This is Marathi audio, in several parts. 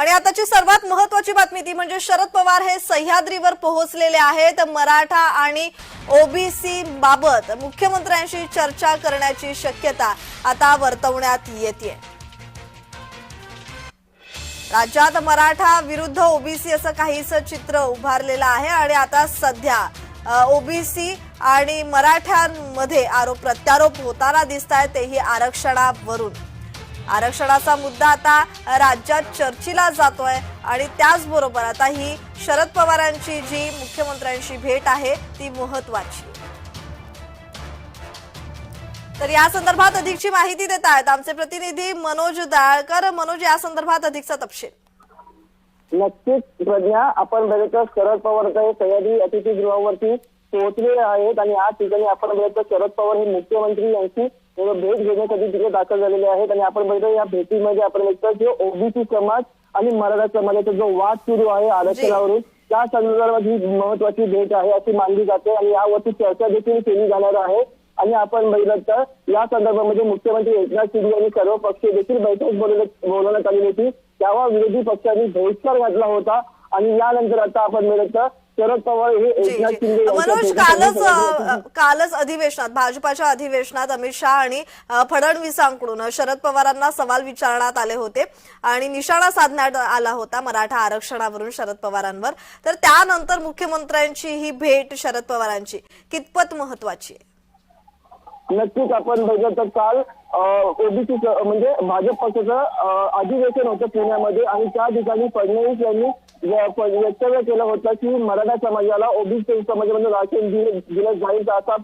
आणि आताची सर्वात महत्वाची बातमी ती म्हणजे शरद पवार हे सह्याद्रीवर पोहोचलेले आहेत. मराठा आणि ओबीसी बाबत मुख्यमंत्र्यांशी चर्चा करण्याची शक्यता आता वर्तवण्यात येते राज्यात मराठा विरुद्ध ओबीसी असं काहीसं चित्र उभारलेलं आहे आणि आता सध्या ओबीसी आणि मराठ्यांमध्ये आरोप प्रत्यारोप होताना दिसत आहेत तेही आरक्षणावरून. आरक्षणाचा मुद्दा आता राज्यात चर्चेला जातोय आणि त्याचबरोबर आता ही शरद पवारांची जी मुख्यमंत्र्यांशी भेट आहे ती महत्वाची तर या संदर्भात अधिकची माहिती देत आहेत आमचे प्रतिनिधी मनोज दाळकर. मनोज या संदर्भात अधिकचा तपशील. नक्कीच प्रज्ञा आपण बघितलं शरद पवारचा हे सह्याद्री अतिथीगृहावरती पोहोचलेले आहेत आणि या ठिकाणी आपण बघितलं शरद पवार हे मुख्यमंत्री यांची भेट घेण्यासाठी तिथे दाखल झालेले आहेत आणि आपण बघितलं या भेटीमध्ये आपण बघितलं की ओबीसी समाज आणि मराठा समाजाचा जो वाद सुरू आहे आरक्षणावरून त्या संदर्भात ही महत्वाची भेट आहे अशी मानली जाते आणि यावरती चर्चा देखील केली जाणार आहे. आणि आपण बघितलं तर या संदर्भामध्ये मुख्यमंत्री एकनाथ शिंदे यांनी सर्व पक्ष देखील बैठक बोलवण्यात बोलवण्यात आली होती. तेव्हा विरोधी पक्षांनी बहिष्कार घातला होता. आणि यानंतर आता आपण तर शरद पवार हे एकनाथ. शिंदे मनोज कालच कालच अधिवेशनात भाजपाच्या अधिवेशनात अमित शहा आणि फडणवीसांकडून शरद पवारांना सवाल विचारण्यात आले होते आणि निशाणा साधण्यात आला होता मराठा आरक्षणावरून शरद पवारांवर. तर त्यानंतर मुख्यमंत्र्यांची ही भेट शरद पवारांची कितपत महत्वाची आहे? नक्कीच आपण बघितलं तर काल ओबीसी म्हणजे भाजप पक्षाचं अधिवेशन होतं पुण्यामध्ये आणि त्या ठिकाणी फडणवीस यांनी वक्तव्य केलं होतं की मराठा समाजाला ओबीसी समाजामध्ये म्हणजे राशन दिलं जाईल असा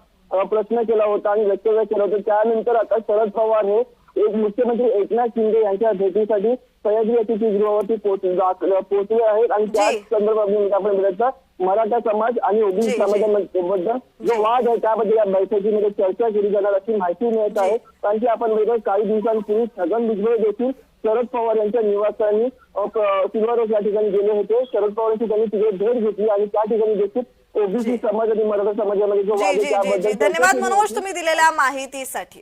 प्रश्न केला होता आणि वक्तव्य केलं होतं. त्यानंतर आता शरद पवार हे एक मुख्यमंत्री एकनाथ शिंदे यांच्या भेटीसाठी सह्याद्री अतिथीगृहावरती पोहोचले आहेत आणि त्याच जी. संदर्भात आपण बघितलं मराठा समाज आणि ओबीसी. समाजाबद्दल जो वाद आहे त्याबद्दल या बैठकीमध्ये चर्चा केली जाणार अशी माहिती मिळत आहे. कारण की आपण बघितलं काही दिवसांपूर्वी छगन भुजबळ देखील शरद पवार यांच्या निवासस्थानी सिल्वर या ठिकाणी गेले होते. शरद पवारांची त्यांनी तिथे भेट घेतली आणि त्या ठिकाणी देखील ओबीसी समाज आणि मराठा समाजामध्ये जो वाद आहे त्याबद्दल धन्यवाद मनोज. तुम्ही दिलेल्या माहितीसाठी.